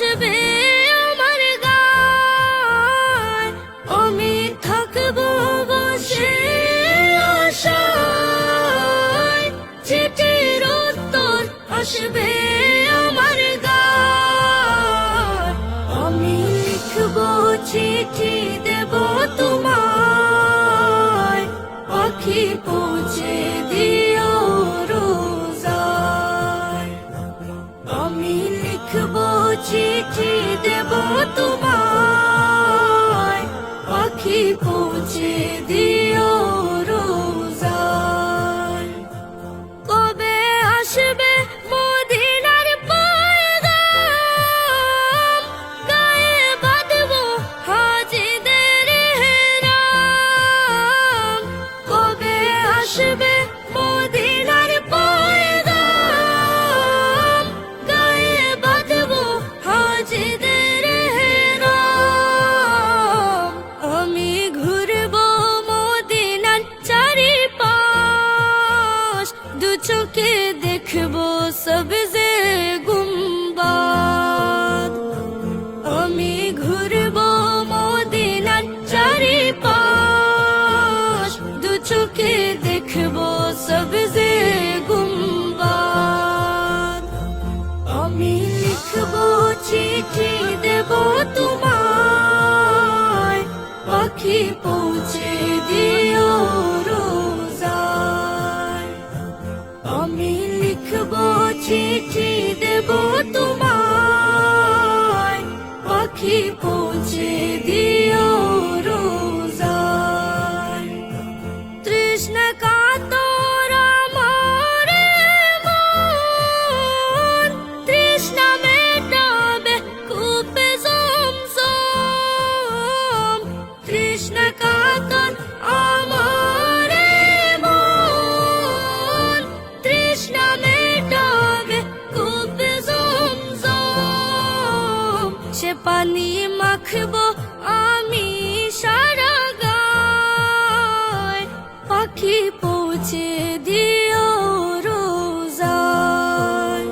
আসবে আমার গায় আমি থাকব বসে আশায়। চিঠির উত্তর আসবে আমার গায় আমি লিখব চিঠি পাখি পৌঁছে দিও রোজার কবে আসবে মদিনার পয়গাম? গায়ে বাঁধবো হাজিদের হেরাম। কবে আসবে সবজে গুম্বাদ আমি ঘুরবো মদিনার চারিপাশ দু চোখে দেখব সবজে গুম্বাদ আমি লিখব চিঠি দেব তোমায় পাখি পৌঁছে দিও রোজায় আমি লিখব চিঠি দেব তোমায়। পাখি পৌঁছে দিও মাখবো আমি সারা গায়। পাখি পৌঁছে দিও রোজায়।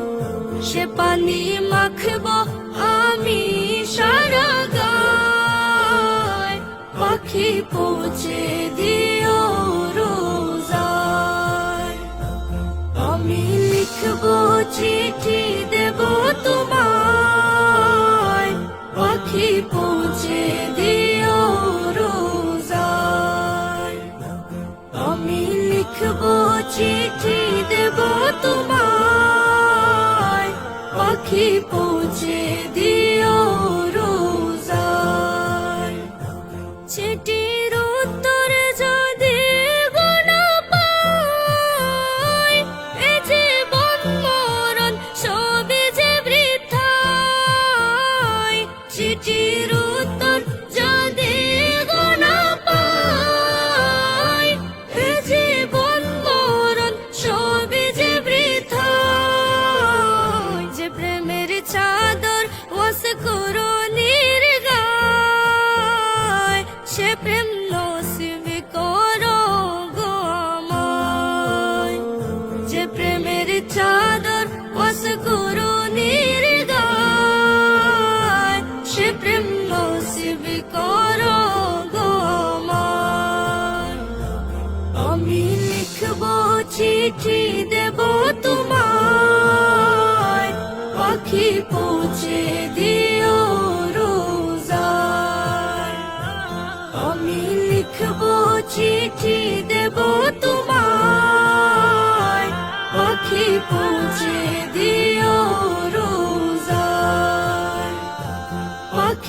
সে পানি মাখবো আমি সারা গায়। পাখি পৌঁছে দিও রোজায়। আমি লিখব চিঠি পাখি পৌঁছে দিও রোজায়। আমি লিখব চিঠি দেব তোমায়। পাখি পৌঁছে সে প্রেম নসিব করো গো আমায়। যে প্রেমের চাদর ওয়াস করো নির্গায় সে প্রেম নসিব করো গো আমায়। আমি লিখব চিঠি দেব তোমায়, পাখি পৌঁছে